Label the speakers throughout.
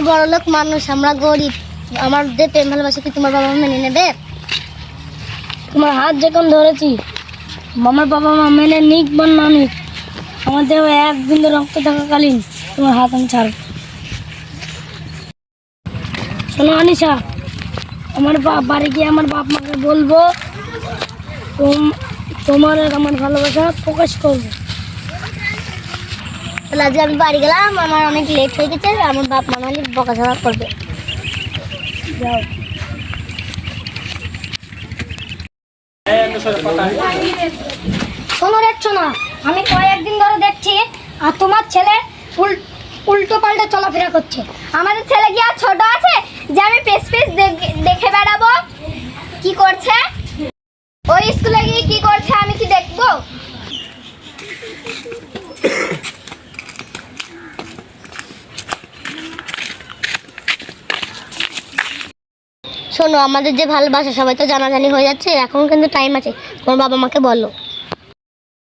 Speaker 1: বড় লোক মানুষ, আমরা গরিব। প্রেম কি তোমার বাবা মেনে নেবে?
Speaker 2: তোমার হাত যখন ধরেছি আমার বাবা মা মেনে নিক রক্ত থাকাকালীন তোমার হাত আমি ছাড়ব। শোনো আনিসা আমার বাপ বাড়ি গিয়ে আমার বাপ মাকে বলব, তোম- তোমার আমার ভালোবাসা প্রকাশ করব।
Speaker 1: তাহলে আজকে আমি বাড়ি গেলাম, আমার অনেক লেট হয়ে গেছে, আমার বাপ মা নাহলে বকাঝকা করবে।
Speaker 2: যাও। শোনো দেখছ না, আমি কয়েকদিন ধরে দেখছি, আর তোমার ছেলে উল উল্টো পাল্টা চলাফেরা করছে।
Speaker 1: আমাদের ছেলে কি আর ছোট আছে? যে আমি পেস পেস দেখে বেড়াবো কি করছে ওই স্কুলে গিয়ে কি করছে আমি কি দেখব শোনো আমাদের যে ভালোবাসা সবাই তো জানাজানি হয়ে যাচ্ছে এখন কিন্তু টাইম আছে। তোমার বাবা মাকে বলো।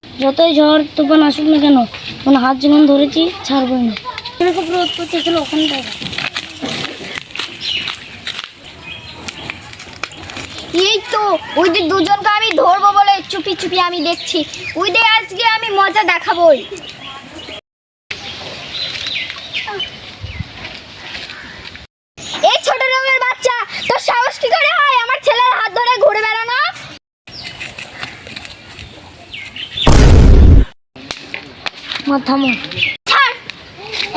Speaker 2: যতই ঝড় তুফান আসুক না কেন কোনো হাত যখন ধরেছি ছাড়বই না। খুব রোদ করতেছিল ওখানে
Speaker 1: এই তো ওই যে দুজনকে আমি ধরবো বলে চুপি চুপি আমি দেখছি। ওই দিয়ে আজকে আমি মজা দেখাবোই এই ছোট রঙের বাচ্চা তোর সাহস কি করে হয় আমার ছেলের হাত ধরে ঘুরে বেড়ানো
Speaker 2: মা থামো।
Speaker 1: ছাড়।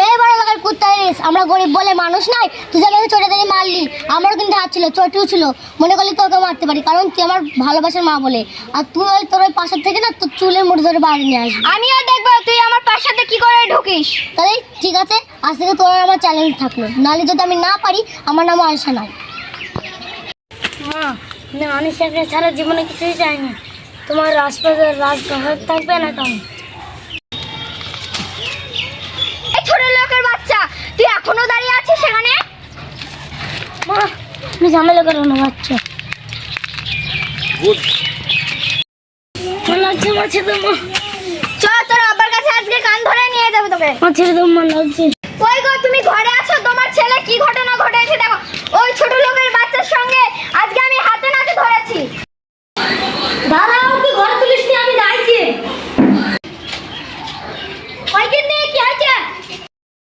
Speaker 1: এই বড় লোকের রেস আমরা গরিব বলে মানুষ নাই তুই যাকে চটে দিয়ে মারলি। আমারও কিন্তু হাত ছিল চটিও ছিল। মনে করলি তোকে মারতে পারি কারণ তুই আমার ভালোবাসার মা বলে। আর তুই ওই তোর ওই পাশের থেকে না তোর চুলের মুঠি ধরে বাড়ি নিয়ে আসবি। আমিও দেখব তুই আমার পাশাতে কি করে ঢুকিস? তাহলে ঠিক আছে আজ থেকে তোর আমার চ্যালেঞ্জ থাকল। নাহলে যদি আমি না পারি আমার নাম আয়সা নাই।
Speaker 2: মা আমি অনিশাকে ছাড়া জীবনে কিছুই চাইনি। তোমার আশপাশে রাজপ্রাসাদ থাকবে না কেমন
Speaker 1: এই ছোট লোকের বাচ্চা তুই এখনও দাঁড়িয়ে আছিস সেখানে
Speaker 2: মা আমি ঝামেলা করো না বাচ্চা। লাগছে মা ছেড়ে মা।
Speaker 1: চ তোর আব্বার কাছে আজকে কান ধরে নিয়ে যাবে তোকে।
Speaker 2: মা ছেড়ে দাও মা লাগছে
Speaker 1: ওই গো তুমি ঘরে আছো? তোমার ছেলে কি ঘটনা ঘটেছে দেখো। ওই ছোট লোকের বাচ্চার সঙ্গে আজকে আমি হাতে নাতে ধরেছি
Speaker 2: দাঁড়াও তুই ঘর তুলিস নি আমি যাইছি
Speaker 1: ওই কিন্তু কি হয়েছে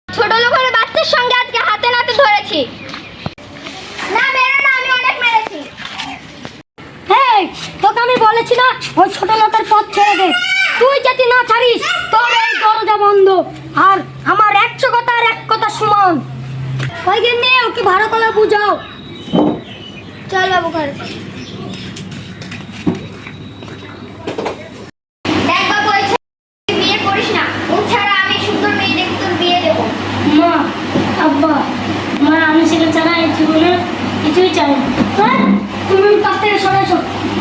Speaker 1: ছোট লোকের বাচ্চার সঙ্গে আজকে হাতে নাতে ধরেছি না মেরো না আমি অনেক মেরেছি
Speaker 2: হেই তোকে আমি বলেছি না, ওই ছোট লোকের পথ ছেড়ে দে। তুই যদি না ছাড়িস, তোর এই দরজা বন্ধ। আর আমার একশো কথা আর এক কথা সমান। ওই নিয়ে ওকে ভালো করে বুঝাও।
Speaker 1: চল বাবু ঘরে দেখ বাবু ওই ছেলে- তুই বিয়ে করিস না ও ছাড়া আমি সুন্দর মেয়ে দেখে তোর বিয়ে দেবো
Speaker 2: মা আব্বা মা আমি সেটা ছাড়া এই জীবনে কিছুই চাই না হ্যাঁ তুমি ওর কাছ থেকে সরে এসো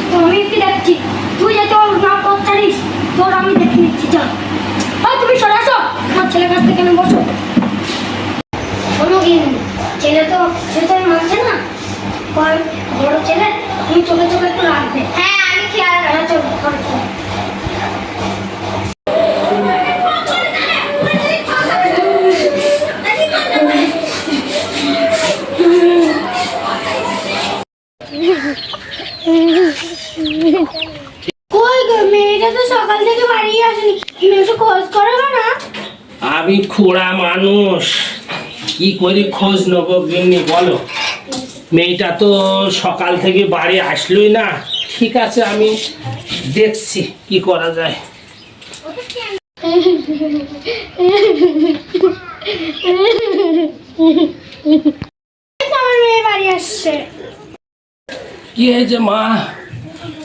Speaker 2: তো আমি কি দেখছি তুই যাতে ওর না পথ ছাড়িস তোর আমি দেখে নিচ্ছি চল ওই তুমি সরে আসো শোনো ছেলে তো সে মানছে না।
Speaker 1: হ্যাঁ।
Speaker 2: হ্যাঁ। কই গো, মেয়েটা তো সকাল থেকে বাড়ি আসেনি। তুমি একটু খোঁজ করো না?
Speaker 3: আমি খোড়া মানুষ। কি করি খোঁজ নেব গিন্নি, বলো? মেয়েটা তো সকাল থেকে বাড়ি আসলোই না। ঠিক আছে, আমি দেখছি কি করা যায়। কি হয়েছে মা?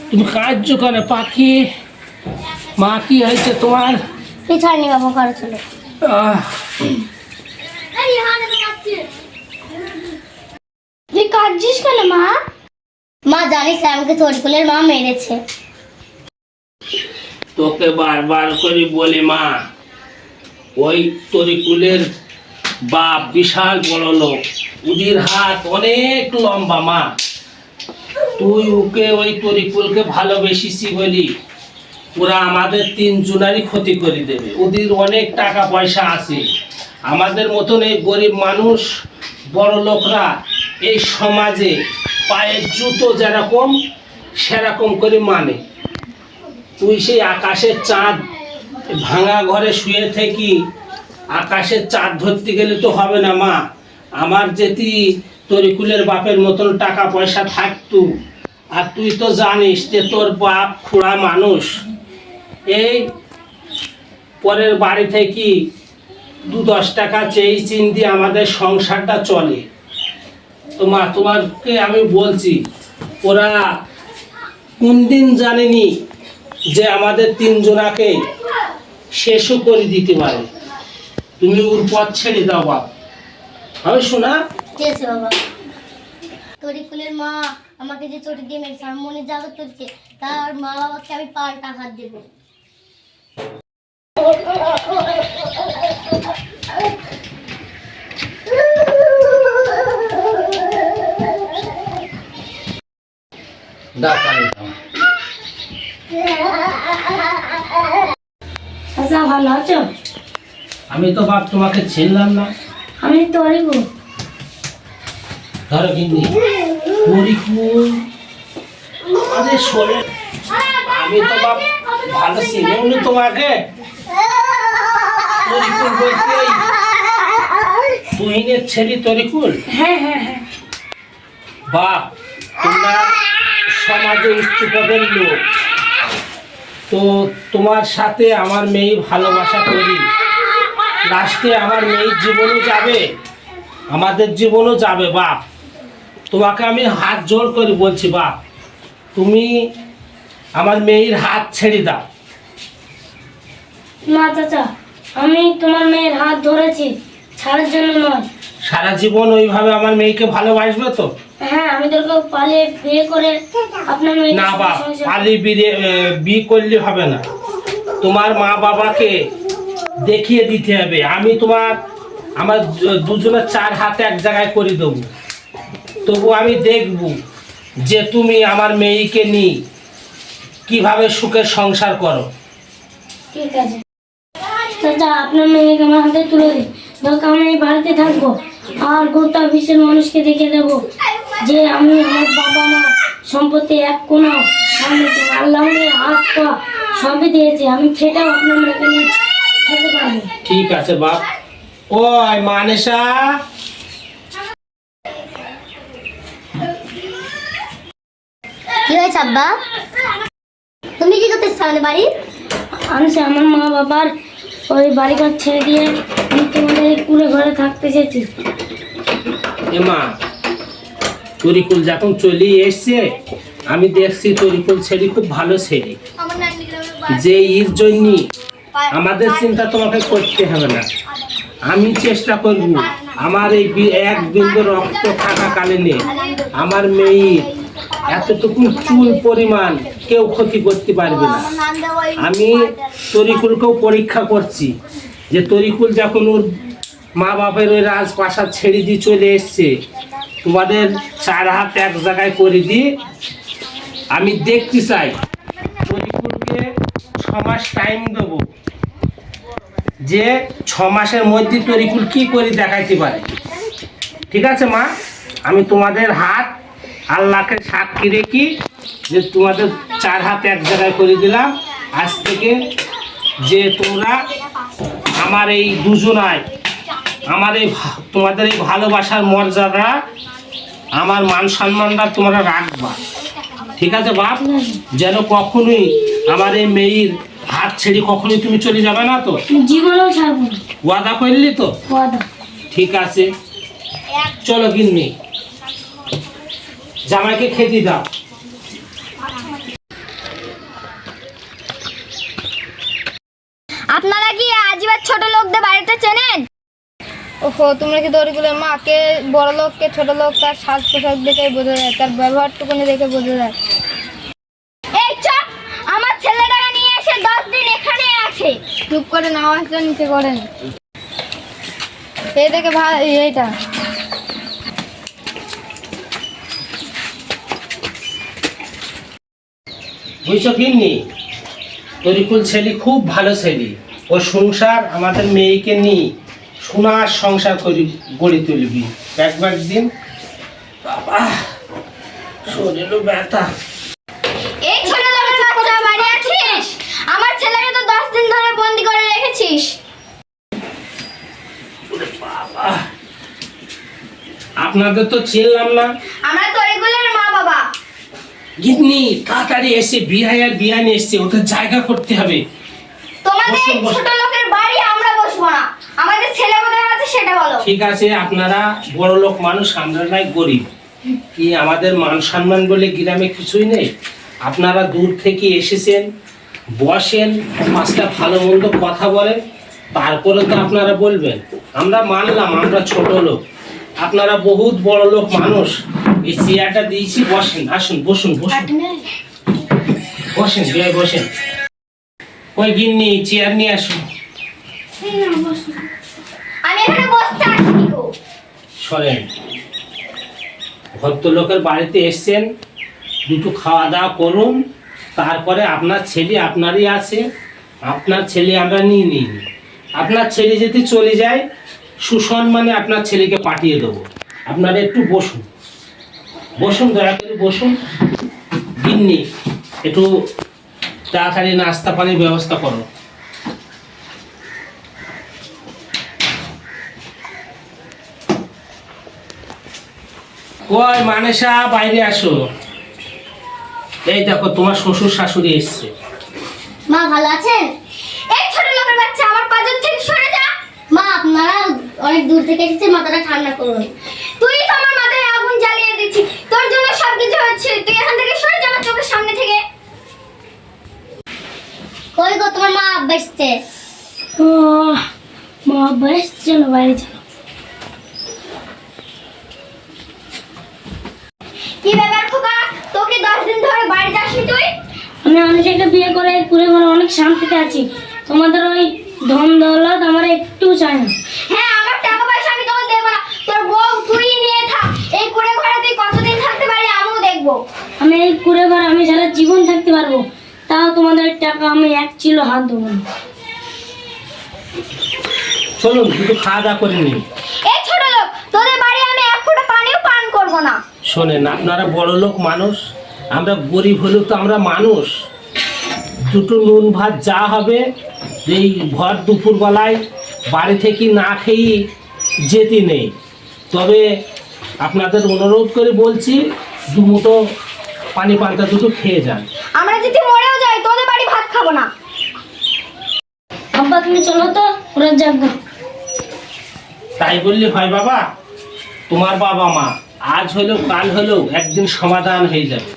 Speaker 3: তুমি কেন, পাখি? মা, কি হয়েছে তোমার?
Speaker 1: পিছাড়নি বাবু ঘরে চলো তুই কাঁদছিস কেন, মা? জানিস আমাকে তরিকুলের মা মেরেছে।
Speaker 3: তোকে বারবার করে বলি, মা, ওই তরিকুলের বাপ বিশাল বড় লোক। উদির হাত অনেক লম্বা, মা। তুই ওকে ওই তরিকুলকে ভালোবেসিসি বলি। ওরা আমাদের তিনজনারই ক্ষতি করে দেবে। ওদের অনেক টাকা পয়সা আছে। আমাদের মতন এই গরিব মানুষ, বড় লোকরা এই সমাজে পায়ের জুতো যেরকম, সেরকম করে মানে। তুই সেই আকাশের চাঁদ ভাঙা ঘরে শুয়ে থাকি, আকাশের চাঁদ ধরতে গেলে তো হবে না, মা। আমার যেটি তরিকুলের বাপের মতন টাকা পয়সা থাকতো। আর তুই তো জানিস যে তোর বাপ খুড়া মানুষ। এই পরের বাড়ি থেকে দু দশ টাকা চেয়ে চিন্তি আমাদের সংসারটা চলে। তো মা, তোমাকে আমি বলছি, ওরা কোন দিন জানেনি যে আমাদের তিনজনাকে শেষও করে দিতে পারে। তুমি ওর পথ ছেড়ে দাও বাপ। হবে শোনা
Speaker 1: বাবা। মা আমাকে যে চটি দিয়ে মেরেছে আমার মনে জাগত করছে তার মা বাবাকে আমি পাল্টা হাত দেবো।
Speaker 2: আচ্ছা ভালো আছো?
Speaker 3: আমি তো বাপ তোমাকে ছিলাম না।
Speaker 2: আমি তরিব
Speaker 3: ধরো কিন্তু পরিকুল আমি তো বাপ ভালো চিনিনি তোমাকে তরিকুল বলতে এই তুহিনের ছেলে তরিকুল?
Speaker 2: হ্যাঁ হ্যাঁ হ্যাঁ।
Speaker 3: বাপ তোমরা সমাজে উচ্চ পদের লোক। তো তোমার সাথে আমার মেয়ে ভালোবাসা করি। লাস্টে আমার মেয়ের জীবনও যাবে। আমাদের জীবনও যাবে বাপ তোমাকে আমি হাত জোর করে বলছি বাপ তুমি আমার মেয়ের হাত ছেড়ে দাও।
Speaker 2: না চাচা আমি তোমার মেয়ের হাত ধরেছি ছাড়ার জন্য নয়।
Speaker 3: সারা জীবন ওইভাবে আমার মেয়েকে ভালোবাসবে তো?
Speaker 2: হ্যাঁ আমি তোকে পালিয়ে বিয়ে করে আপনার মেয়েকে
Speaker 3: না বাপ
Speaker 2: সংসার-
Speaker 3: পালি বিয়ে বিয়ে করলে হবে না। তোমার মা বাবাকে দেখিয়ে দিতে হবে। আমি তোমার আমার দুজনের চার হাতে এক জায়গায় করে দেবো। তবু আমি দেখব যে তুমি আমার মেয়েকে নিয়ে কীভাবে সুখের সংসার করো?
Speaker 2: ঠিক আছে। চাচা আপনার মেয়েকে আমার হাতে তুলে দিন দরকার আমি এই বাড়িতে থাকব। আর গোটা বিশ্বের মানুষকে দেখে দেবো যে আমি আমার বাবা মা সম্পত্তি এক কোনো আল্লাহ হাত পা সবই দিয়েছে। আমি খেটেও আপনার মেয়েকে নিয়ে খেতে পারব।
Speaker 3: ঠিক আছে বাপ ওই মানেশা
Speaker 1: কি হয়েছে আব্বা? তুমি কি করতেছ আমাদের বাড়ি?
Speaker 2: আমি সে আমার মা বাবার ওই বাড়িঘর ছেড়ে দিয়ে আমি তোমাদের কুড়ে ঘরে থাকতে চেয়েছি।
Speaker 3: এমা তরিকুল যখন চলে এসছে আমি দেখছি তরিকুল ছেলে খুব ভালো ছেলে। যে এর জন্য আমাদের চিন্তা তোমাকে করতে হবে না। আমি চেষ্টা করব। আমার এই এক বিন্দু রক্ত থাকা থাকাকালীনে আমার মেয়ের এতটুকু চুল পরিমাণ কেউ ক্ষতি করতে পারবে না। আমি তরিকুলকেও পরীক্ষা করছি যে তরিকুল যখন ওর মা বাপের ওই রাজপ্রাসাদ ছেড়ে দিয়ে চলে এসছে, তোমাদের চার হাত এক জায়গায় করে দিয়ে আমি দেখতে চাই, তরিকুলকে ছ মাস টাইম দেবো যে ছ মাসের মধ্যে তরিকুল কি করে দেখাইতে পারে। ঠিক আছে মা? আমি তোমাদের হাত আল্লাহকে সাক্ষী রেখি যে তোমাদের চার হাত এক জায়গায় করে দিলাম। আজ থেকে যে তোমরা আমার এই দুজনায় আমার এই তোমাদের এই ভালোবাসার মর্যাদা আমার মান সম্মানটা তোমরা রাখবা। ঠিক আছে বাপ? যেন কখনোই আমার এই মেয়ের হাত ছেড়ে কখনোই তুমি চলে যাবে না তো?
Speaker 2: জীবনেও
Speaker 3: ওয়াদা করলি তো? ঠিক আছে। চলো গিন্নি। জামাইকে খেতে দাও।
Speaker 1: আপনারা কি আজিবার ছোট লোকদের বাড়িতে চেনেন?
Speaker 4: ওহো তোমরা কি দরিদ্রের মাকে বড় লোককে ছোট লোক তার সাজ পোশাক দেখে বোঝা যায় তার ব্যবহারটুকুনি দেখে বোঝা যায়।
Speaker 1: এই চপ! আমার ছেলেটাকে নিয়ে এসে দশ দিন এখানে আছে।
Speaker 4: চুপ করে নাও আসলে নিচে করেন। এই দেখে ভাই এইটা।
Speaker 3: বুঝছ গিন্নি? তরিকুল ছেলে খুব ভালো ছেলে। ও সংসার আমাদের মেয়েকে নিয়ে সোনার সংসার করি গড়ে তুলবি। একবার দিন বাবা শরীরও ব্যথা।
Speaker 4: এই ছোট বাচ্চা বাড়ি আছিস? আমার ছেলেকে তো দশ দিন ধরে বন্দি করে রেখেছিস।
Speaker 3: বাবা। আপনাদের তো চিনলাম না।
Speaker 4: আমরা মা বাবা
Speaker 3: গিন্নি তাড়াতাড়ি এসে বিহাই আর বিয়ানি এসছে ওদের জায়গা করতে হবে।
Speaker 4: তোমাদের এই ছোট লোকের বাড়ি আমরা বসবো না। আমাদের ছেলে কোথায় আছে সেটা বলো।
Speaker 3: ঠিক আছে আপনারা বড় লোক মানুষ আমরা নাই গরিব। কি আমাদের মান সম্মান বলে গ্রামে কিছুই নেই? আপনারা দূর থেকে এসেছেন বসেন পাঁচটা ভালো মন্দ কথা বলেন তারপরে তো আপনারা বলবেন। আমরা মানলাম আমরা ছোট লোক। আপনারা বহুত বড় লোক মানুষ। এই চেয়ারটা দিয়েছি বসেন আসুন বসুন বসুন। বসেন বিয়ে বসেন। ওই গিন্নি চেয়ার নিয়ে আসুন।
Speaker 4: আমি এখানে বসতে আসিনি গো।
Speaker 3: সরেন। ভদ্রলোকের বাড়িতে এসছেন দুটো খাওয়া দাওয়া করুন তারপরে আপনার ছেলে আপনারই আছে আপনার ছেলে আমরা নিয়ে নিই। আপনার ছেলে যদি চলে যায় সুসম্মানে আপনার ছেলেকে পাঠিয়ে দেবো। আপনারা একটু বসুন। বসুন, দয়া করে বসুন। গিন্নি, একটু তাড়াতাড়ি নাস্তা পানির ব্যবস্থা করো। মানেশা, বাইরে আসো। এই দেখো, তোমার শ্বশুর শাশুড়ি এসছে।
Speaker 1: মা ভালো আছেন?
Speaker 4: এই ছোট লোকের বাচ্চা, আমার থেকে সরে যা।
Speaker 1: মা, আপনারা অনেক দূর থেকে এসেছে মাথাটা ঠান্ডা করুন।
Speaker 4: তুই তো আমার মাথায় আগুন জ্বালিয়ে দিচ্ছি তোর জন্য সব কিছু হচ্ছে। তুই এখান থেকে সরে যা আমার চোখের সামনে থেকে।
Speaker 1: কই গো তোমার মা আব্বা এসছে?
Speaker 2: ও মা বেশ চলো বাইরে চলো।
Speaker 4: কি ব্যাপার খোকা? তোকে দশ দিন ধরে বাড়ি যাসনি তুই?
Speaker 2: আমি অনুষাকে বিয়ে করে পুরে ঘরে অনেক শান্তিতে আছি। তোমাদের ওই ধন দৌলত আমার একটু চাই না
Speaker 4: হ্যাঁ আমার টাকা পয়সা আমি তোকে দেবো না তোর বউ তুই নিয়ে থাক এই কুড়ে ঘরে তুই কতদিন থাকতে পারি আমিও দেখব
Speaker 2: আমি এই কুড়ে ঘর আমি সারা জীবন থাকতে পারব। তাও তোমাদের টাকা আমি এক চিলো হাত দেবো না।
Speaker 3: চলুন দুটো খাওয়া দাওয়া করে নিন
Speaker 4: এই ছোট লোক তোদের বাড়ি আমি এক ফোঁটা পানিও পান করব না।
Speaker 3: শোনেন আপনারা বড় লোক মানুষ আমরা গরিব হলেও তো আমরা মানুষ। দুটো নুন ভাত যা হবে এই ভর দুপুরবেলায় বাড়ি থেকে না খেয়ে যেতে নেই। তবে আপনাদের অনুরোধ করে বলছি দুমুটো পানি পান্তা দুটো খেয়ে যান।
Speaker 4: আমরা যদি মরেও যাই তোদের বাড়ি ভাত খাব না।
Speaker 2: আব্বা তুমি চলো তো ওরা যাব।
Speaker 3: তাই বললি হয় বাবা তোমার বাবা মা আজ হলেও কাল হলেও একদিন সমাধান হয়ে যাবে।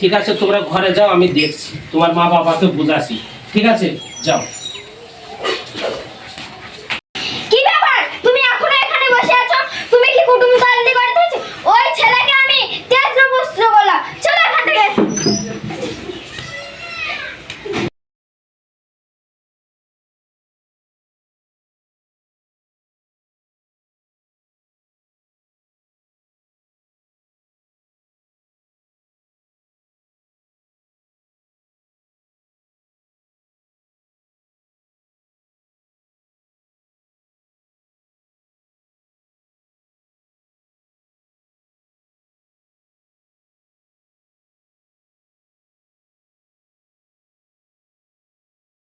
Speaker 3: ঠিক আছে তোমরা ঘরে যাও আমি দেখছি। তোমার মা বাবাকে বুঝাছি ঠিক আছে যাও।